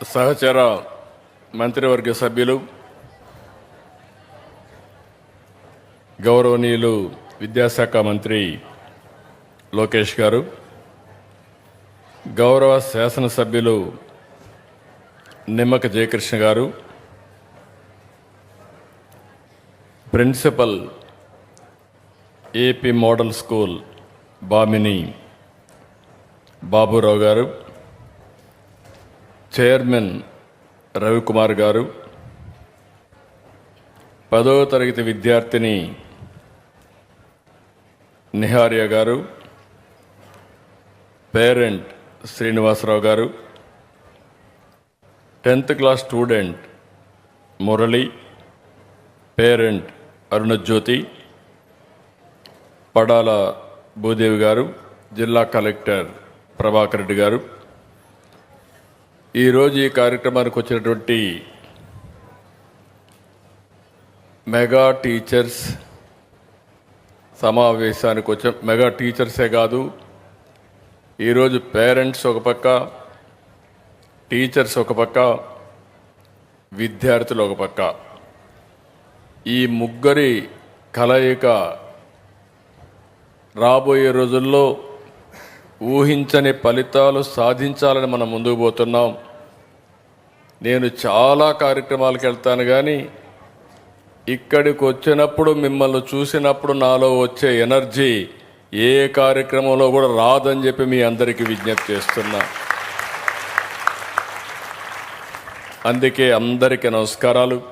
సహచర మంత్రివర్గ సభ్యులు గౌరవనీయులు విద్యాశాఖ మంత్రి లోకేష్ గారు గౌరవ శాసనసభ్యులు నిమ్మక జయకృష్ణ గారు principal AP model school Bamini Baburao గారు చైర్మన్ రవికుమార్ గారు పదవ తరగతి విద్యార్థిని నిహార్య గారు పేరెంట్ శ్రీనివాసరావు గారు tenth class student Murali parent Arunajyothi Padala Bhudevi గారు జిల్లా కలెక్టర్ ప్రభాకర్ రెడ్డి గారు. ఈరోజు ఈ కార్యక్రమానికి వచ్చినటువంటి మెగా టీచర్స్ సమావేశానికి వచ్చే. మెగా టీచర్సే కాదు ఈరోజు పేరెంట్స్ ఒక పక్క టీచర్స్ ఒక పక్క విద్యార్థులు ఒక పక్క. ఈ ముగ్గురి కలయిక రాబోయే రోజుల్లో ఊహించని ఫలితాలు సాధించాలని మనం ముందుకు పోతున్నాం. నేను చాలా కార్యక్రమాలకు వెళ్తాను కానీ ఇక్కడికి వచ్చినప్పుడు మిమ్మల్ని చూసినప్పుడు నాలో వచ్చే ఎనర్జీ ఏ కార్యక్రమంలో కూడా రాదని చెప్పి మీ అందరికీ విజ్ఞప్తి చేస్తున్నా. అందుకే అందరికీ నమస్కారాలు.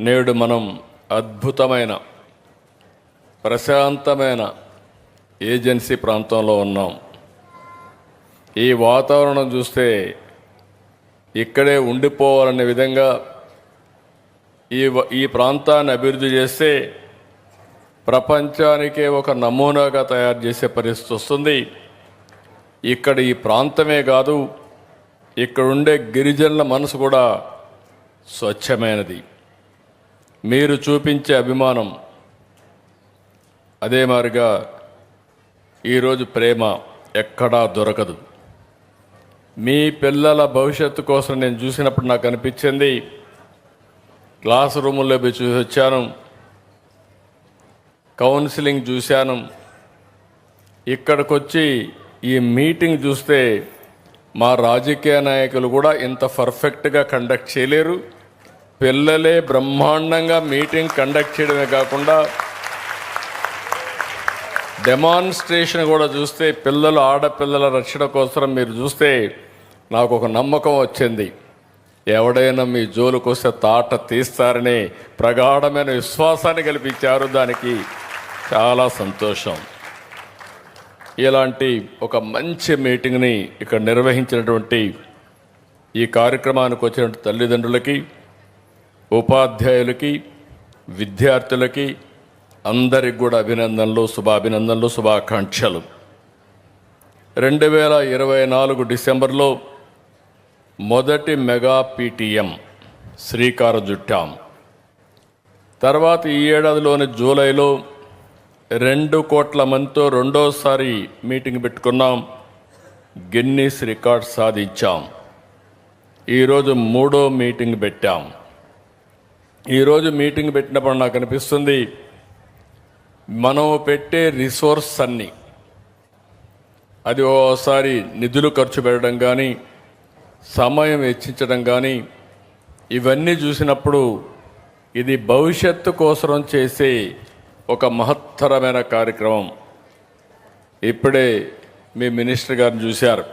నేడు మనం అద్భుతమైన ప్రశాంతమైన ఏజెన్సీ ప్రాంతంలో ఉన్నాం. ఈ వాతావరణం చూస్తే ఇక్కడే ఉండిపోవాలనే విధంగా ఈ ఈ ప్రాంతాన్ని అభివృద్ధి చేస్తే ప్రపంచానికే ఒక నమూనాగా తయారు చేసే పరిస్థితి వస్తుంది. ఇక్కడ ఈ ప్రాంతమే కాదు ఇక్కడ ఉండే గిరిజనుల మనసు కూడా స్వచ్ఛమైనది. మీరు చూపించే అభిమానం అదే మారిగా ఈరోజు ప్రేమ ఎక్కడా దొరకదు. మీ పిల్లల భవిష్యత్తు కోసం నేను చూసినప్పుడు నాకు అనిపించింది క్లాస్ రూముల్లో పోయి చూసి వచ్చాను కౌన్సిలింగ్ చూశాను ఇక్కడికి వచ్చి ఈ మీటింగ్ చూస్తే మా రాజకీయ నాయకులు కూడా ఇంత పర్ఫెక్ట్గా కండక్ట్ చేయలేరు. పిల్లలే బ్రహ్మాండంగా మీటింగ్ కండక్ట్ చేయడమే కాకుండా డెమాన్స్ట్రేషన్ కూడా చూస్తే పిల్లలు ఆడపిల్లల రక్షణ కోసం మీరు చూస్తే నాకు ఒక నమ్మకం వచ్చింది. ఎవడైనా మీ జోలుకు వస్తే తాట తీస్తారని ప్రగాఢమైన విశ్వాసాన్ని కల్పించారు. దానికి చాలా సంతోషం. ఇలాంటి ఒక మంచి మీటింగ్ని ఇక్కడ నిర్వహించినటువంటి ఈ కార్యక్రమానికి వచ్చిన తల్లిదండ్రులకి ఉపాధ్యాయులకి విద్యార్థులకి అందరికి కూడా అభినందనలు శుభాభినందనలు శుభాకాంక్షలు. రెండు వేల ఇరవై నాలుగు డిసెంబర్లో మొదటి మెగా పీటీఎం శ్రీకారం జుట్టాం తర్వాత ఈ ఏడాదిలోని జూలైలో రెండు కోట్ల మందితో రెండోసారి మీటింగ్ పెట్టుకున్నాం. గిన్నీస్ రికార్డ్ సాధించాం. ఈరోజు మూడో మీటింగ్ పెట్టాం. ఈరోజు మీటింగ్ పెట్టినప్పుడు నాకు అనిపిస్తుంది మనం పెట్టే రిసోర్స్ అన్నీ. అది ఓసారి నిధులు ఖర్చు పెట్టడం కానీ సమయం వెచ్చించడం కానీ ఇవన్నీ చూసినప్పుడు ఇది భవిష్యత్తు కోసం చేసే ఒక మహత్తరమైన కార్యక్రమం. ఇప్పుడే మీ మినిస్టర్ గారిని చూశారు.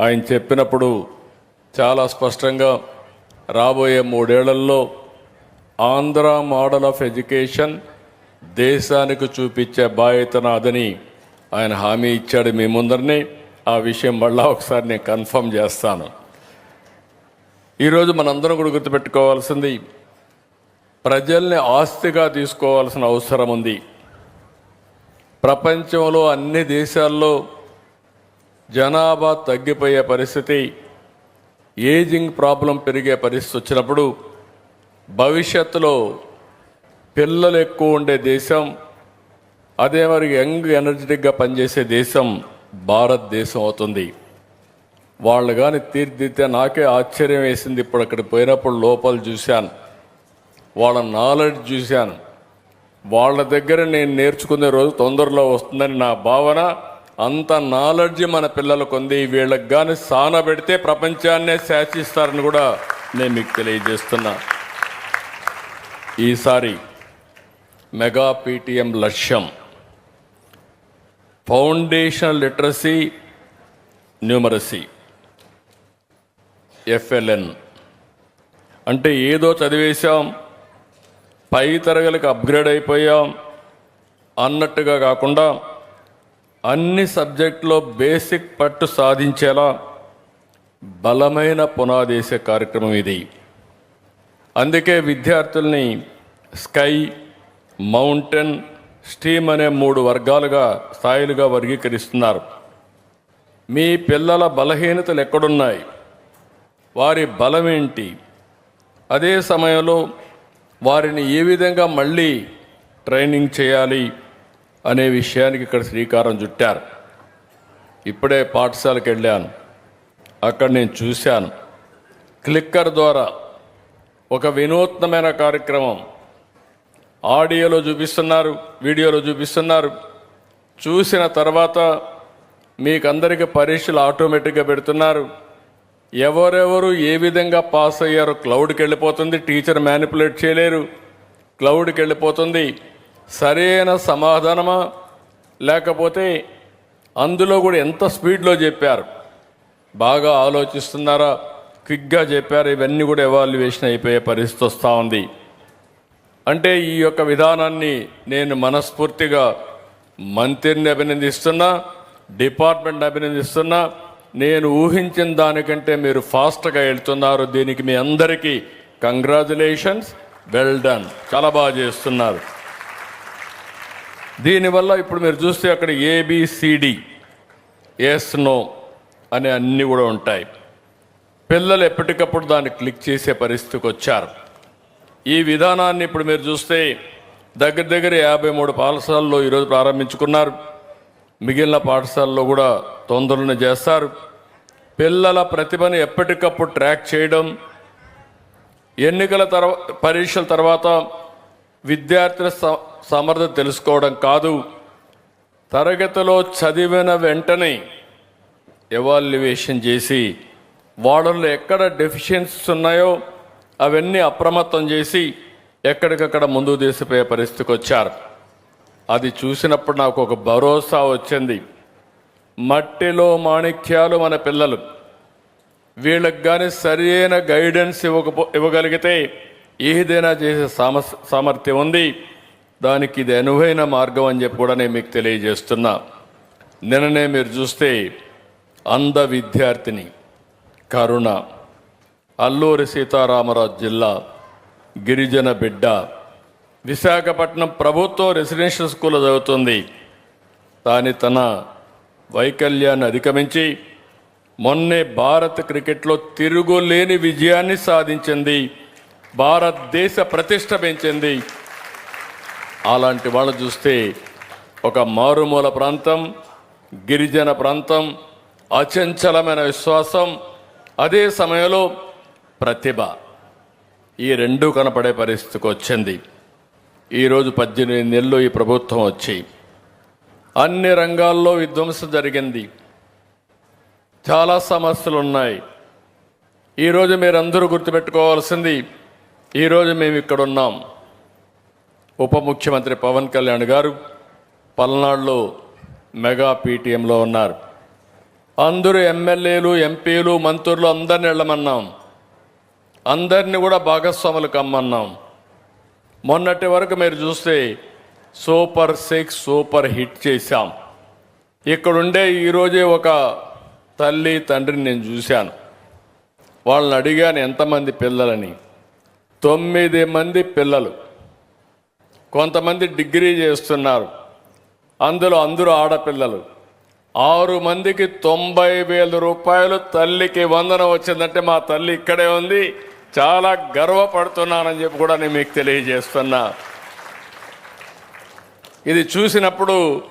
ఆయన చెప్పినప్పుడు చాలా స్పష్టంగా రాబోయే మూడేళ్ళలో ఆంధ్ర మోడల్ ఆఫ్ ఎడ్యుకేషన్ దేశానికి చూపించే బాధ్యత నాదని ఆయన హామీ ఇచ్చాడు మీ ముందరనే. ఆ విషయం మళ్ళా ఒకసారి నేను కన్ఫర్మ్ చేస్తాను. ఈరోజు మనందరం కూడా గుర్తుపెట్టుకోవాల్సింది ప్రజల్ని ఆస్తిగా తీసుకోవాల్సిన అవసరం ఉంది. ప్రపంచంలో అన్ని దేశాల్లో జనాభా తగ్గిపోయే పరిస్థితి ఏజింగ్ ప్రాబ్లం పెరిగే పరిస్థితి వచ్చినప్పుడు భవిష్యత్తులో పిల్లలు ఎక్కువ ఉండే దేశం అదే మరి యంగ్ ఎనర్జెటిక్గా పనిచేసే దేశం భారతదేశం అవుతుంది. వాళ్ళు కానీ తీర్చిదిద్దితే నాకే ఆశ్చర్యం వేసింది ఇప్పుడు అక్కడ పోయినప్పుడు లోపల చూశాను. వాళ్ళ నాలెడ్జ్ చూశాను. వాళ్ళ దగ్గర నేను నేర్చుకునే రోజు తొందరలో వస్తుందని నా భావన అంత నాలెడ్జ్ మన పిల్లలకు ఉంది. వీళ్ళకి కానీ సాన పెడితే ప్రపంచాన్నే శాసిస్తారని కూడా నేను మీకు తెలియజేస్తున్నా. ఈసారి మెగా పీటీఎం లక్ష్యం. Foundation literacy numeracy. ఎఫ్ఎల్ఎన్. అంటే ఏదో చదివేశాం పై తరగతికి అప్గ్రేడ్ అయిపోయాం అన్నట్టుగా కాకుండా అన్ని సబ్జెక్టులో బేసిక్ పట్టు సాధించేలా బలమైన పునాదేశ కార్యక్రమం ఇది. అందుకే విద్యార్థుల్ని స్కై మౌంటైన్ స్టీమ్ అనే మూడు వర్గాలుగా స్థాయిలుగా వర్గీకరిస్తున్నారు. మీ పిల్లల బలహీనతలు ఎక్కడున్నాయి? వారి బలం ఏంటి అదే సమయంలో వారిని ఏ విధంగా మళ్ళీ ట్రైనింగ్ చేయాలి అనే విషయానికి ఇక్కడ శ్రీకారం చుట్టారు. ఇప్పుడే పాఠశాలకు వెళ్ళాను. అక్కడ నేను చూశాను. క్లిక్కర్ ద్వారా ఒక వినూత్నమైన కార్యక్రమం ఆడియోలో చూపిస్తున్నారు వీడియోలో చూపిస్తున్నారు. చూసిన తర్వాత మీకందరికీ పరీక్షలు ఆటోమేటిక్గా పెడుతున్నారు. ఎవరెవరు ఏ విధంగా పాస్ అయ్యారో క్లౌడ్కి వెళ్ళిపోతుంది టీచర్ మ్యానిపులేట్ చేయలేరు క్లౌడ్కి వెళ్ళిపోతుంది. సరైన సమాధానమా? లేకపోతే అందులో కూడా ఎంత స్పీడ్లో చెప్పారు? బాగా ఆలోచిస్తున్నారా? క్విక్గా చెప్పారు ఇవన్నీ కూడా ఎవాల్యుయేషన్ అయిపోయే పరిస్థితి వస్తూ ఉంది. అంటే ఈ యొక్క విధానాన్ని నేను మనస్ఫూర్తిగా మంత్రిని అభినందిస్తున్నా డిపార్ట్మెంట్ అభినందిస్తున్నా. నేను ఊహించిన దానికంటే మీరు ఫాస్ట్గా వెళ్తున్నారు. దీనికి మీ అందరికీ కంగ్రాచులేషన్స్. Well done. చాలా బాగా చేస్తున్నారు. దీనివల్ల ఇప్పుడు మీరు చూస్తే అక్కడ ఏబిసిడి ఎస్ నో అనే అన్నీ కూడా ఉంటాయి. పిల్లలు ఎప్పటికప్పుడు దాన్ని క్లిక్ చేసే పరిస్థితికి వచ్చారు. ఈ విధానాన్ని ఇప్పుడు మీరు చూస్తే దగ్గర దగ్గర యాభై మూడు పాఠశాలల్లో ఈరోజు ప్రారంభించుకున్నారు. మిగిలిన పాఠశాలలో కూడా తొందరలోనే చేస్తారు. పిల్లల ప్రతిభను ఎప్పటికప్పుడు ట్రాక్ చేయడం ఎన్నికల తర్వాత పరీక్షల తర్వాత విద్యార్థుల సమర్థత తెలుసుకోవడం కాదు. తరగతిలో చదివిన వెంటనే ఎవాల్యుయేషన్ చేసి వాళ్ళల్లో ఎక్కడ డెఫిషియన్సీస్ ఉన్నాయో అవన్నీ అప్రమత్తం చేసి ఎక్కడికక్కడ ముందుకు తీసిపోయే పరిస్థితికి వచ్చారు. అది చూసినప్పుడు నాకు ఒక భరోసా వచ్చింది. మట్టిలో మాణిక్యాలు మన పిల్లలు. వీళ్ళకి కానీ సరైన గైడెన్స్ ఇవ్వకపో ఇవ్వగలిగితే ఏదైనా చేసే సామస్ సామర్థ్యం ఉంది. దానికి ఇది అనువైన మార్గం అని చెప్పి కూడా నేను మీకు తెలియజేస్తున్నా. నిన్ననే మీరు చూస్తే అంధ విద్యార్థిని కరుణ. అల్లూరి సీతారామరాజు జిల్లా గిరిజన బిడ్డ. విశాఖపట్నం ప్రభుత్వ రెసిడెన్షియల్ స్కూల్లో చదువుతుంది. దాని తన వైకల్యాన్ని అధిగమించి మొన్నే భారత్ క్రికెట్లో తిరుగులేని విజయాన్ని సాధించింది. భారతదేశ ప్రతిష్ట పెంచింది. అలాంటి వాళ్ళు చూస్తే ఒక మారుమూల ప్రాంతం గిరిజన ప్రాంతం అచంచలమైన విశ్వాసం. అదే సమయంలో ప్రతిభ ఈ రెండు కనపడే పరిస్థితికి వచ్చింది. ఈరోజు పద్దెనిమిది నెలలు ఈ ప్రభుత్వం వచ్చి అన్ని రంగాల్లో విధ్వంసం జరిగింది. చాలా సమస్యలు ఉన్నాయి ఈరోజు మీరందరూ గుర్తుపెట్టుకోవాల్సింది ఈరోజు మేము ఇక్కడ ఉన్నాం ఉప ముఖ్యమంత్రి పవన్ కళ్యాణ్ గారు పల్నాడులో మెగా పీటీఎంలో ఉన్నారు. అందరూ ఎమ్మెల్యేలు ఎంపీలు మంత్రులు అందరిని వెళ్ళమన్నాం. అందరిని కూడా భాగస్వాములు కమ్మన్నాం. మొన్నటి వరకు మీరు చూస్తే సూపర్ సిక్స్ సూపర్ హిట్ చేశాం. ఇక్కడుండే ఈరోజే ఒక తల్లి తండ్రిని నేను చూశాను. వాళ్ళని అడిగాను ఎంతమంది పిల్లలని? తొమ్మిది మంది పిల్లలు. కొంతమంది డిగ్రీ చేస్తున్నారు. అందులో అందరూ ఆడపిల్లలు. ఆరు మందికి తొంభై వేల రూపాయలు తల్లికి వందనం వచ్చిందంటే మా తల్లి ఇక్కడే ఉంది. చాలా గర్వపడుతున్నానని చెప్పి కూడా నేను మీకు తెలియజేస్తున్నా. ఇది చూసినప్పుడు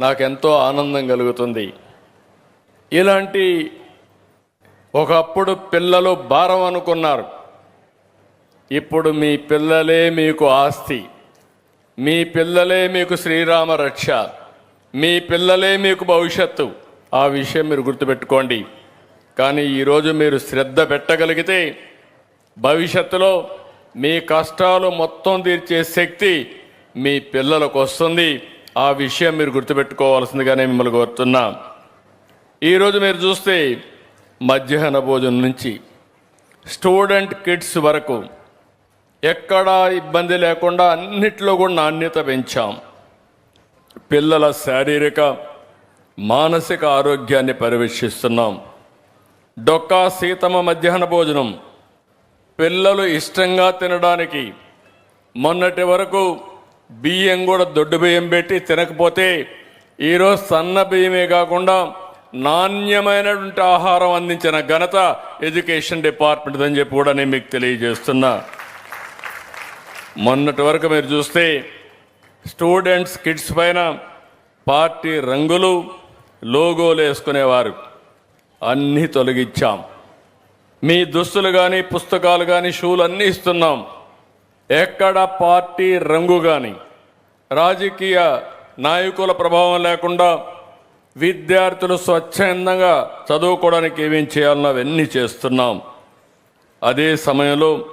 నాకెంతో ఆనందం కలుగుతుంది. ఇలాంటి ఒకప్పుడు పిల్లలు భారం అనుకున్నారు. ఇప్పుడు మీ పిల్లలే మీకు ఆస్తి. మీ పిల్లలే మీకు శ్రీరామ రక్ష. మీ పిల్లలే మీకు భవిష్యత్తు. ఆ విషయం మీరు గుర్తుపెట్టుకోండి. కానీ ఈరోజు మీరు శ్రద్ధ పెట్టగలిగితే భవిష్యత్తులో మీ కష్టాలు మొత్తం తీర్చే శక్తి మీ పిల్లలకు వస్తుంది. ఆ విషయం మీరు గుర్తుపెట్టుకోవాల్సిందిగానే మిమ్మల్ని కోరుతున్నా. ఈరోజు మీరు చూస్తే మధ్యాహ్న భోజనం నుంచి స్టూడెంట్ కిడ్స్ వరకు ఎక్కడా ఇబ్బంది లేకుండా అన్నిట్లో కూడా నాణ్యత పెంచాం. పిల్లల శారీరక మానసిక ఆరోగ్యాన్ని పరివేక్షిస్తున్నాం డొక్కా సీతమ్మ మధ్యాహ్న భోజనం పిల్లలు ఇష్టంగా తినడానికి. మొన్నటి వరకు బియ్యం కూడా దొడ్డు బియ్యం పెట్టి తినకపోతే ఈరోజు సన్న బియ్యమే కాకుండా నాణ్యమైనటువంటి ఆహారం అందించిన ఘనత ఎడ్యుకేషన్ డిపార్ట్మెంట్ అని చెప్పి కూడా నేను మీకు తెలియజేస్తున్నా. మొన్నటి వరకు మీరు చూస్తే స్టూడెంట్స్ కిడ్స్ పైన పార్టీ రంగులు లోగోలు వేసుకునేవారు. అన్నీ తొలగించాం మీ దుస్తులు కానీ పుస్తకాలు కానీ షూలు అన్నీ ఇస్తున్నాం. ఎక్కడ పార్టీ రంగు కానీ రాజకీయ నాయకుల ప్రభావం లేకుండా విద్యార్థులు స్వచ్ఛందంగా చదువుకోవడానికి ఏమేం చేయాలన్నా అవన్నీ చేస్తున్నాం. అదే సమయంలో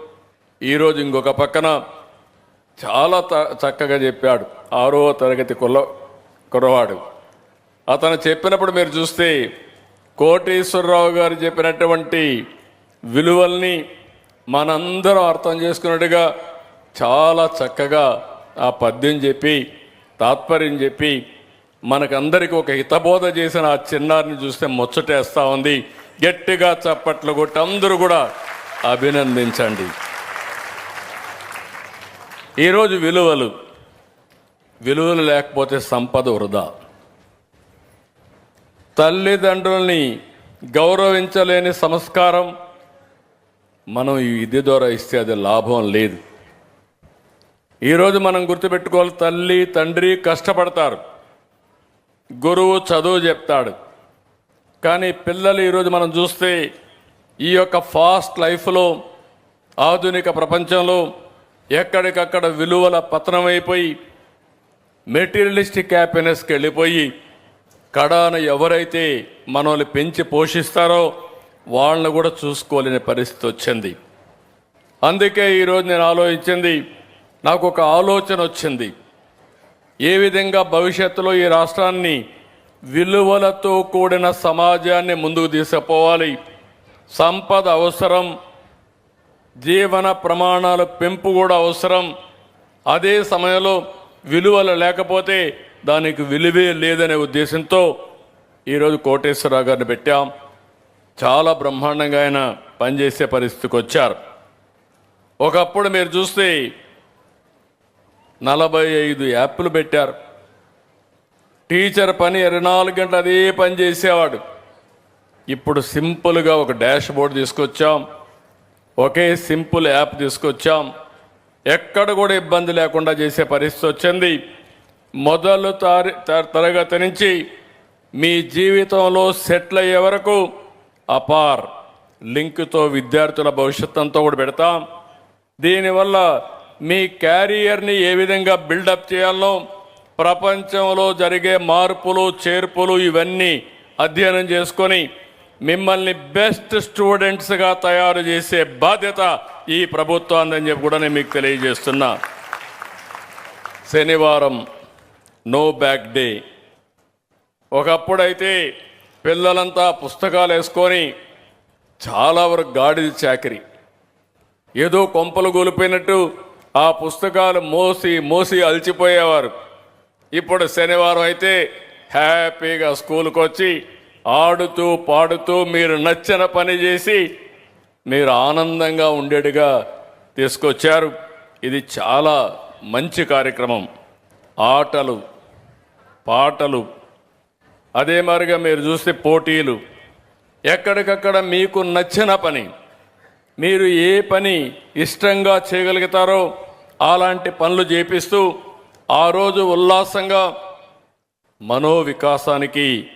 ఈరోజు ఇంకొక పక్కన చాలా త- చక్కగా చెప్పాడు. ఆరో తరగతి కుల కుర్రవాడు. అతను చెప్పినప్పుడు మీరు చూస్తే కోటేశ్వరరావు గారు చెప్పినటువంటి విలువల్ని మనందరం అర్థం చేసుకున్నట్టుగా చాలా చక్కగా ఆ పద్యం చెప్పి తాత్పర్యం చెప్పి మనకందరికీ ఒక హితబోధ చేసిన ఆ చిన్నారిని చూస్తే ముచ్చటేస్తూ ఉంది. గట్టిగా చప్పట్లు కొట్టి అందరూ కూడా అభినందించండి. ఈరోజు విలువలు విలువలు లేకపోతే సంపద వృధా. తల్లిదండ్రుల్ని గౌరవించలేని సంస్కారం మనం ఈ విద్య ద్వారా ఇస్తే అది లాభం లేదు. ఈరోజు మనం గుర్తుపెట్టుకోవాలి తల్లి తండ్రి కష్టపడతారు. గురువు చదువు చెప్తాడు. కానీ పిల్లలు ఈరోజు మనం చూస్తే ఈ యొక్క ఫాస్ట్ లైఫ్లో ఆధునిక ప్రపంచంలో ఎక్కడికక్కడ విలువల పతనమైపోయి మెటీరియలిస్టిక్ హ్యాపీనెస్కి వెళ్ళిపోయి కడాన ఎవరైతే మనల్ని పెంచి పోషిస్తారో వాళ్ళని కూడా చూసుకోలేని పరిస్థితి వచ్చింది. అందుకే ఈరోజు నేను ఆలోచించింది నాకు ఒక ఆలోచన వచ్చింది. ఏ విధంగా భవిష్యత్తులో ఈ రాష్ట్రాన్ని విలువలతో కూడిన సమాజాన్ని ముందుకు తీసుకుపోవాలి? సంపద అవసరం జీవన ప్రమాణాల పెంపు కూడా అవసరం. అదే సమయంలో విలువలు లేకపోతే దానికి విలువే లేదనే ఉద్దేశంతో ఈరోజు కోటేశ్వరరావు గారిని పెట్టాం. చాలా బ్రహ్మాండంగా ఆయన పనిచేసే పరిస్థితికి వచ్చారు. ఒకప్పుడు మీరు చూస్తే నలభై ఐదు యాప్లు పెట్టారు. టీచర్ పని ఇరవై నాలుగు గంటలు అదే పని చేసేవాడు. ఇప్పుడు సింపుల్గా ఒక డాష్ బోర్డ్ తీసుకొచ్చాం. ఒకే సింపుల్ యాప్ తీసుకొచ్చాం. ఎక్కడ కూడా ఇబ్బంది లేకుండా చేసే పరిస్థితి వచ్చింది. మొదలు తారి త- తరగతి నుంచి మీ జీవితంలో సెటిల్ అయ్యే వరకు అపార్ లింక్తో విద్యార్థుల భవిష్యత్ అంతా కూడా పెడతాం. దీనివల్ల మీ క్యారియర్ని ఏ విధంగా బిల్డప్ చేయాలో ప్రపంచంలో జరిగే మార్పులు చేర్పులు ఇవన్నీ అధ్యయనం చేసుకొని మిమ్మల్ని బెస్ట్ స్టూడెంట్స్గా తయారు చేసే బాధ్యత ఈ ప్రభుత్వాన్ని చెప్పి కూడా నేను మీకు తెలియజేస్తున్నా. శనివారం నో బ్యాక్ డే. ఒకప్పుడైతే పిల్లలంతా పుస్తకాలు వేసుకొని చాలా వరకు గాడిద చాకరి. ఏదో కొంపలు గొలిపోయినట్టు ఆ పుస్తకాలు మోసి మోసి అలసిపోయేవారు ఇప్పుడు శనివారం అయితే హ్యాపీగా స్కూల్కి వచ్చి ఆడుతూ పాడుతూ మీరు నచ్చిన పని చేసి మీరు ఆనందంగా ఉండేట్టుగా తీసుకొచ్చారు. ఇది చాలా మంచి కార్యక్రమం. ఆటలు పాటలు అదే మారిగా మీరు చూస్తే పోటీలు. ఎక్కడికక్కడ మీకు నచ్చిన పని మీరు ఏ పని ఇష్టంగా చేయగలుగుతారో అలాంటి పనులు చేపిస్తూ ఆ రోజు ఉల్లాసంగా మనోవికాసానికి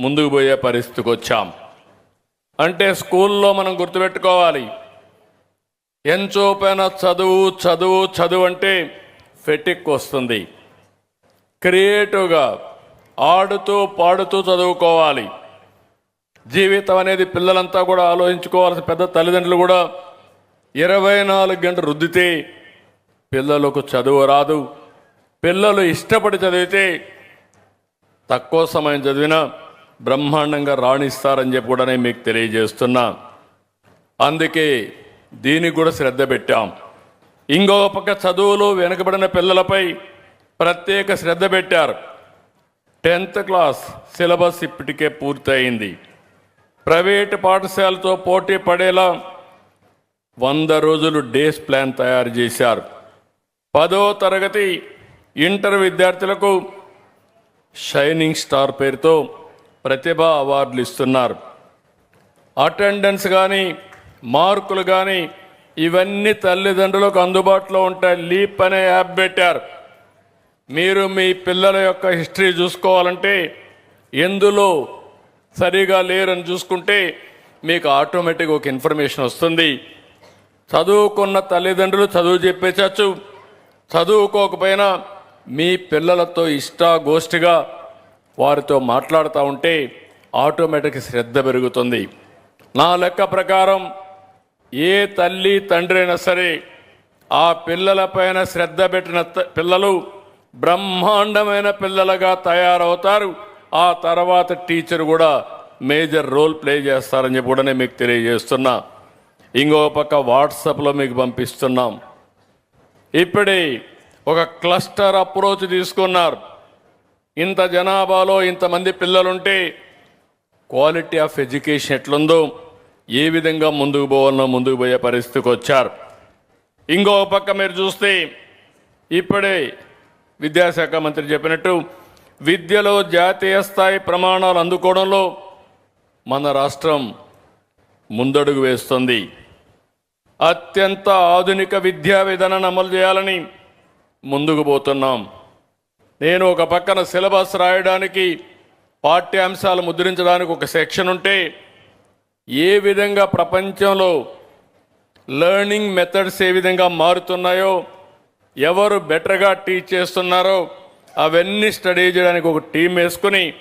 ముందుకు పోయే పరిస్థితికి వచ్చాం. అంటే స్కూల్లో మనం గుర్తుపెట్టుకోవాలి. ఎంచోపైన చదువు చదువు చదువు అంటే ఫెటిక్ వస్తుంది. క్రియేటివ్గా ఆడుతూ పాడుతూ చదువుకోవాలి. జీవితం అనేది పిల్లలంతా కూడా ఆలోచించుకోవాల్సిన పెద్ద తల్లిదండ్రులు కూడా ఇరవై నాలుగు గంటలు రుద్దితే పిల్లలకు చదువు రాదు. పిల్లలు ఇష్టపడి చదివితే తక్కువ సమయం చదివినా బ్రహ్మాండంగా రాణిస్తారని చెప్పి కూడా నేను మీకు తెలియజేస్తున్నా. అందుకే దీనికి కూడా శ్రద్ధ పెట్టాం. ఇంకో పక్క చదువులు వెనుకబడిన పిల్లలపై ప్రత్యేక శ్రద్ధ పెట్టారు. టెన్త్ క్లాస్ సిలబస్ ఇప్పటికే పూర్తయింది. ప్రైవేటు పాఠశాలతో పోటీ పడేలా వంద రోజులు డేస్ ప్లాన్ తయారు చేశారు. పదో తరగతి ఇంటర్ విద్యార్థులకు షైనింగ్ స్టార్ పేరుతో ప్రతిభా అవార్డులు ఇస్తున్నారు. అటెండెన్స్ కానీ మార్కులు కానీ ఇవన్నీ తల్లిదండ్రులకు అందుబాటులో ఉంటాయి. లీప్ అనే యాప్ పెట్టారు. మీరు మీ పిల్లల యొక్క హిస్టరీ చూసుకోవాలంటే ఎందులో సరిగా లేరని చూసుకుంటే మీకు ఆటోమేటిక్గా ఒక ఇన్ఫర్మేషన్ వస్తుంది. చదువుకున్న తల్లిదండ్రులు చదువు చెప్పేచచ్చు చదువుకోకపోయినా మీ పిల్లలతో ఇష్టాగోష్ఠిగా వారితో మాట్లాడుతూ ఉంటే ఆటోమేటిక్ శ్రద్ధ పెరుగుతుంది. నా లెక్క ప్రకారం ఏ తల్లి తండ్రి అయినా సరే ఆ పిల్లలపైన శ్రద్ధ పెట్టిన త- పిల్లలు బ్రహ్మాండమైన పిల్లలుగా తయారవుతారు. ఆ తర్వాత టీచర్ కూడా మేజర్ రోల్ ప్లే చేస్తారని చెప్పి కూడా నేను మీకు తెలియజేస్తున్నా. ఇంకో పక్క వాట్సాప్లో మీకు పంపిస్తున్నాం. ఇప్పుడే ఒక క్లస్టర్ అప్రోచ్ తీసుకున్నారు. ఇంత జనాభాలో ఇంతమంది పిల్లలుంటే క్వాలిటీ ఆఫ్ ఎడ్యుకేషన్ ఎట్లుందో ఏ విధంగా ముందుకు పోవాలనో ముందుకు పోయే పరిస్థితికి వచ్చారు. ఇంకో పక్క మీరు చూస్తే ఇప్పుడే విద్యాశాఖ మంత్రి చెప్పినట్టు విద్యలో జాతీయ స్థాయి ప్రమాణాలు అందుకోవడంలో మన రాష్ట్రం ముందడుగు వేస్తుంది. అత్యంత ఆధునిక విద్యా విధానాన్ని అమలు చేయాలని ముందుకు పోతున్నాం. నేను ఒక పక్కన సిలబస్ రాయడానికి పాఠ్యాంశాలు ముద్రించడానికి ఒక సెక్షన్ ఉంటే ఏ విధంగా ప్రపంచంలో లెర్నింగ్ మెథడ్స్ ఏ విధంగా మారుతున్నాయో ఎవరు బెటర్గా టీచ్ చేస్తున్నారో అవన్నీ స్టడీ చేయడానికి ఒక టీం వేసుకుని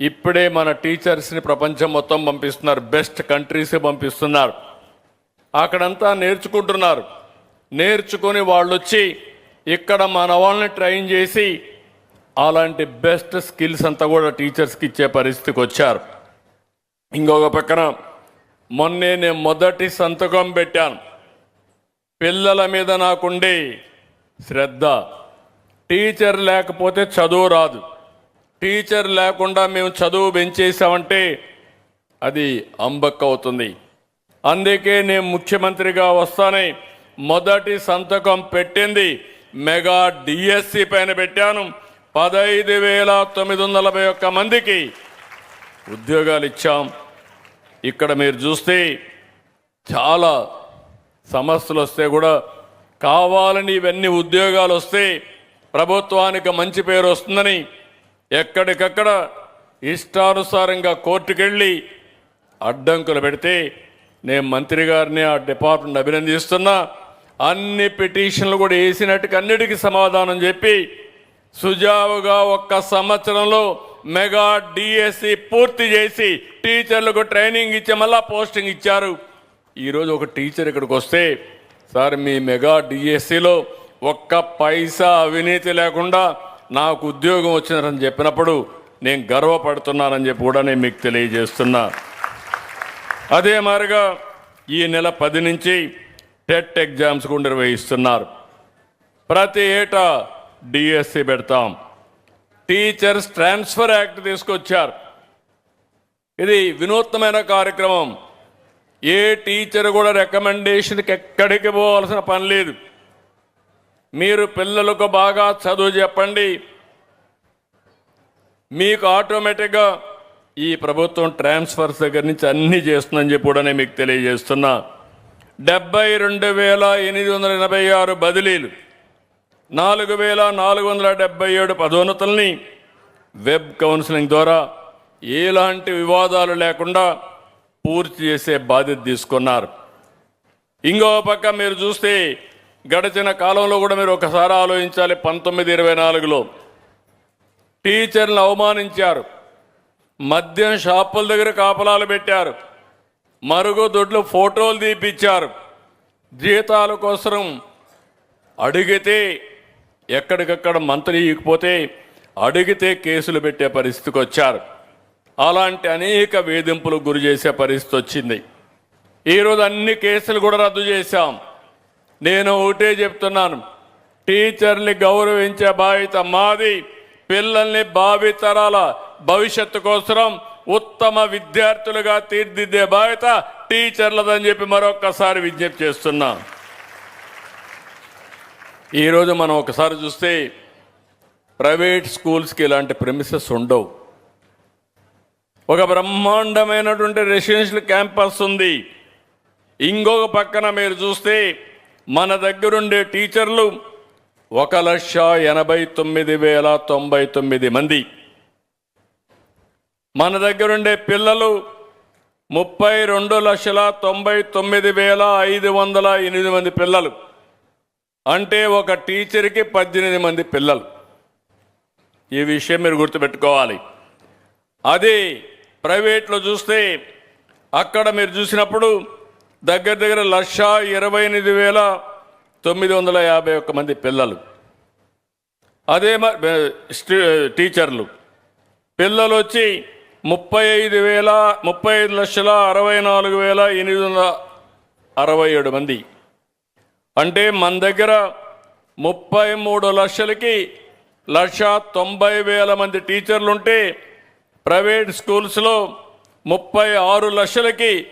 ఇప్పుడే మన టీచర్స్ని ప్రపంచం మొత్తం పంపిస్తున్నారు. బెస్ట్ కంట్రీస్ పంపిస్తున్నారు. అక్కడంతా నేర్చుకుంటున్నారు. నేర్చుకొని వాళ్ళు వచ్చి ఇక్కడ మన వాళ్ళని ట్రైన్ చేసి అలాంటి బెస్ట్ స్కిల్స్ అంతా కూడా టీచర్స్కి ఇచ్చే పరిస్థితికి వచ్చారు. ఇంకొక పక్కన మొన్నే నేను మొదటి సంతకం పెట్టాను. పిల్లల మీద నాకుండే శ్రద్ధ. టీచర్ లేకపోతే చదువు రాదు. టీచర్ లేకుండా మేము చదువు పెంచేసామంటే అది అంబక్ అవుతుంది అందుకే నేను ముఖ్యమంత్రిగా వస్తానే. మొదటి సంతకం పెట్టింది. మెగా డిఎస్సి పైన పెట్టాను. పదహైదు వేల తొమ్మిది వందల నలభై ఒక్క మందికి ఉద్యోగాలు ఇచ్చాం. ఇక్కడ మీరు చూస్తే చాలా సమస్యలు వస్తే కూడా కావాలని ఇవన్నీ ఉద్యోగాలు వస్తే ప్రభుత్వానికి మంచి పేరు వస్తుందని ఎక్కడికక్కడ ఇష్టానుసారంగా కోర్టుకెళ్ళి అడ్డంకులు పెడితే నేను మంత్రి గారిని ఆ డిపార్ట్మెంట్ అభినందిస్తున్నా. అన్ని పిటిషన్లు కూడా వేసినట్టుకు అన్నిటికీ సమాధానం చెప్పి సుజావుగా ఒక్క సంవత్సరంలో మెగా డిఎస్సి పూర్తి చేసి టీచర్లకు ట్రైనింగ్ ఇచ్చి మళ్ళా పోస్టింగ్ ఇచ్చారు. ఈరోజు ఒక టీచర్ ఇక్కడికి వస్తే సార్ మీ మెగా డిఎస్సిలో ఒక్క పైసా అవినీతి లేకుండా నాకు ఉద్యోగం వచ్చినారని చెప్పినప్పుడు నేను గర్వపడుతున్నానని చెప్పి కూడా నేను మీకు తెలియజేస్తున్నా. అదే మారిగా ఈ నెల పది నుంచి టెట్ ఎగ్జామ్స్ కూడా నిర్వహిస్తున్నారు. ప్రతి ఏటా డిఎస్సి పెడతాం. టీచర్స్ ట్రాన్స్ఫర్ యాక్ట్ తీసుకొచ్చారు. ఇది వినూత్నమైన కార్యక్రమం. ఏ టీచర్ కూడా రికమెండేషన్కి ఎక్కడికి పోవాల్సిన పని లేదు. మీరు పిల్లలకు బాగా చదువు చెప్పండి. మీకు ఆటోమేటిక్గా ఈ ప్రభుత్వం ట్రాన్స్ఫర్స్ దగ్గర నుంచి అన్నీ చేస్తుందని చెప్పి కూడా నేను మీకు తెలియజేస్తున్నా. డెబ్బై రెండు వేల ఎనిమిది వందల ఎనభై ఆరు బదిలీలు నాలుగు వేల నాలుగు వందల డెబ్బై ఏడు పదోన్నతుల్ని వెబ్ కౌన్సిలింగ్ ద్వారా ఎలాంటి వివాదాలు లేకుండా పూర్తి చేసే బాధ్యత తీసుకున్నారు. ఇంకో పక్క మీరు చూస్తే గడిచిన కాలంలో కూడా మీరు ఒకసారి ఆలోచించాలి పంతొమ్మిది ఇరవై నాలుగులో. టీచర్లను అవమానించారు. మద్యం షాపుల దగ్గర కాపలాలు పెట్టారు. మరుగుదొడ్లు ఫోటోలు తీపిచ్చారు. జీతాల కోసం అడిగితే ఎక్కడికక్కడ మంత్రి ఇకపోతే అడిగితే కేసులు పెట్టే పరిస్థితికి వచ్చారు. అలాంటి అనేక వేధింపులకు గురి చేసే పరిస్థితి వచ్చింది. ఈరోజు అన్ని కేసులు కూడా రద్దు చేశాం. నేను ఒకటే చెప్తున్నాను. టీచర్ని గౌరవించే బాధ్యత మాది. పిల్లల్ని భావితరాల భవిష్యత్తు కోసం ఉత్తమ విద్యార్థులుగా తీర్దిద్దే బాధ్యత టీచర్లదని చెప్పి మరొక్కసారి విజ్ఞప్తి చేస్తున్నా. ఈరోజు మనం ఒకసారి చూస్తే ప్రైవేట్ స్కూల్స్కి ఇలాంటి ప్రిమిసెస్ ఉండవు. ఒక బ్రహ్మాండమైనటువంటి రెసిడెన్షియల్ క్యాంపస్ ఉంది. ఇంకొక పక్కన మీరు చూస్తే మన దగ్గరుండే టీచర్లు ఒక లక్ష ఎనభై తొమ్మిది వేల తొంభై తొమ్మిది మంది. మన దగ్గరుండే పిల్లలు ముప్పై రెండు లక్షల తొంభై తొమ్మిది వేల ఐదు వందల ఎనిమిది మంది పిల్లలు. అంటే ఒక టీచర్కి పద్దెనిమిది మంది పిల్లలు. ఈ విషయం మీరు గుర్తుపెట్టుకోవాలి. అదే ప్రైవేట్లో చూస్తే అక్కడ మీరు చూసినప్పుడు దగ్గర దగ్గర లక్ష ఇరవై ఎనిమిది వేల తొమ్మిది వందల యాభై ఒక్క మంది పిల్లలు. అదే టీచర్లు. పిల్లలు వచ్చి ముప్పై ఐదు వేల ముప్పై ఐదు లక్షల అరవై నాలుగు వేల ఎనిమిది వందల అరవై ఏడు మంది. అంటే మన దగ్గర ముప్పై మూడు లక్షలకి లక్ష తొంభై వేల మంది టీచర్లు ఉంటే ప్రైవేట్ స్కూల్స్లో ముప్పై ఆరు లక్షలకి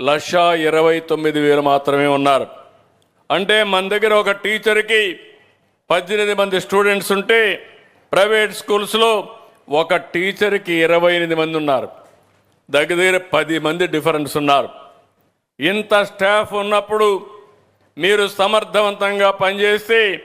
లక్ష ఇరవై తొమ్మిది వేలు మాత్రమే ఉన్నారు. అంటే మన దగ్గర ఒక టీచర్కి పద్దెనిమిది మంది స్టూడెంట్స్ ఉంటే ప్రైవేట్ స్కూల్స్లో ఒక టీచర్కి ఇరవై ఎనిమిది మంది ఉన్నారు. దగ్గర దగ్గర పది మంది డిఫరెన్స్ ఉన్నారు. ఇంత స్టాఫ్ ఉన్నప్పుడు మీరు సమర్థవంతంగా పనిచేస్తే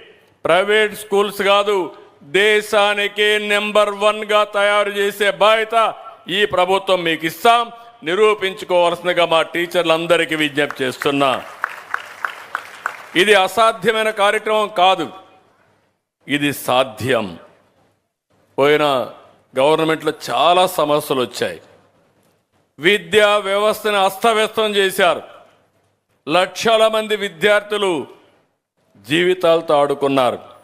ప్రైవేట్ స్కూల్స్ కాదు దేశానికి నెంబర్ వన్గా తయారు చేసే బాధ్యత ఈ ప్రభుత్వం మీకు ఇస్తాం. నిరూపించుకోవాల్సిందిగా మా టీచర్లందరికీ విజ్ఞప్తి చేస్తున్నా. ఇది అసాధ్యమైన కార్యక్రమం కాదు. ఇది సాధ్యం. పోయిన గవర్నమెంట్లో చాలా సమస్యలు వచ్చాయి. విద్యా వ్యవస్థను అస్తవ్యస్తం చేశారు. లక్షల మంది విద్యార్థులు జీవితాలతో ఆడుకున్నారు.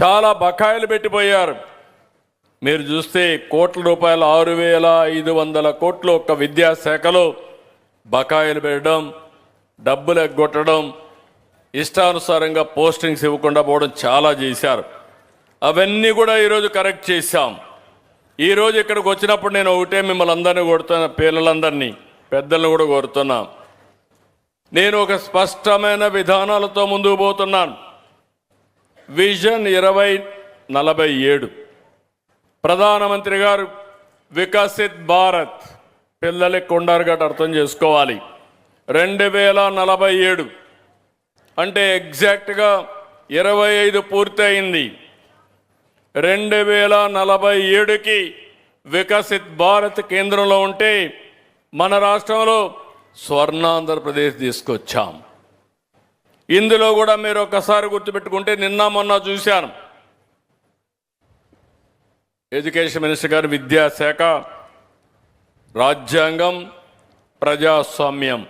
చాలా బకాయిలు పెట్టిపోయారు. మీరు చూస్తే కోట్ల రూపాయలు ఆరు వేల ఐదు వందల కోట్లు ఒక్క విద్యాశాఖలో బకాయిలు పెట్టడం డబ్బులు ఎగ్గొట్టడం ఇష్టానుసారంగా పోస్టింగ్స్ ఇవ్వకుండా పోవడం చాలా చేశారు. అవన్నీ కూడా ఈరోజు కరెక్ట్ చేశాం. ఈరోజు ఇక్కడికి వచ్చినప్పుడు నేను ఒకటే మిమ్మల్ని అందరినీ కొడుతున్నా పిల్లలందరినీ పెద్దలను కూడా కోరుతున్నా నేను ఒక స్పష్టమైన విధానాలతో ముందుకు పోతున్నాను. విజన్ ఇరవై నలభై ఏడు. ప్రధానమంత్రి గారు వికసిత్ భారత్. పిల్లలకి కొండారుగట్ట అర్థం చేసుకోవాలి. రెండు వేల నలభై ఏడు. అంటే ఎగ్జాక్ట్గా ఇరవై ఐదు పూర్తయింది. రెండు వేల నలభై ఏడుకి వికసిత్ భారత్ కేంద్రంలో ఉంటే మన రాష్ట్రంలో స్వర్ణాంధ్రప్రదేశ్ తీసుకొచ్చాం. ఇందులో కూడా మీరు ఒకసారి గుర్తుపెట్టుకుంటే నిన్న మొన్న చూశాను. ఎడ్యుకేషన్ మినిస్టర్ గారు విద్యాశాఖ రాజ్యాంగం ప్రజాస్వామ్యం.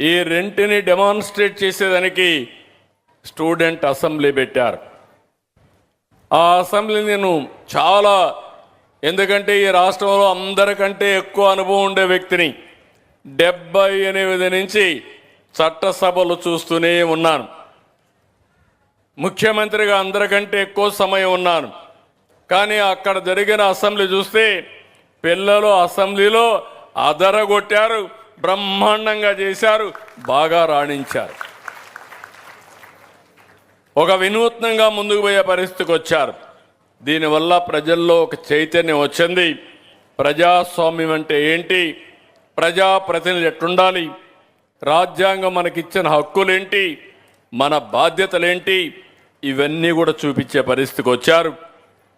ఈ రెంటిని డెమాన్స్ట్రేట్ చేసేదానికి స్టూడెంట్ అసెంబ్లీ పెట్టారు. ఆ అసెంబ్లీ నేను చాలా ఎందుకంటే ఈ రాష్ట్రంలో అందరికంటే ఎక్కువ అనుభవం ఉండే వ్యక్తిని. డెబ్బై ఎనిమిది నుంచి చట్టసభలు చూస్తూనే ఉన్నాను. ముఖ్యమంత్రిగా అందరికంటే ఎక్కువ సమయం ఉన్నాను. కానీ అక్కడ జరిగిన అసెంబ్లీ చూస్తే పిల్లలు అసెంబ్లీలో అదరగొట్టారు బ్రహ్మాండంగా చేశారు బాగా రాణించారు. ఒక వినూత్నంగా ముందుకు పోయే పరిస్థితికి వచ్చారు. దీనివల్ల ప్రజల్లో ఒక చైతన్యం వచ్చింది. ప్రజాస్వామ్యం అంటే ఏంటి? ప్రజాప్రతినిధులు ఎట్లుండాలి? రాజ్యాంగం మనకిచ్చిన హక్కులేంటి? మన బాధ్యతలేంటి? ఇవన్నీ కూడా చూపించే పరిస్థితికి వచ్చారు.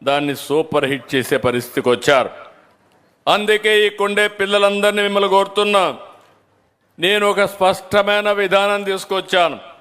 దాన్ని సూపర్ హిట్ చేసే పరిస్థితికి వచ్చారు. అందుకే ఈ కొండే పిల్లలందరినీ మిమ్మల్ని కోరుతున్నా. నేను ఒక స్పష్టమైన విధానం తీసుకొచ్చాను.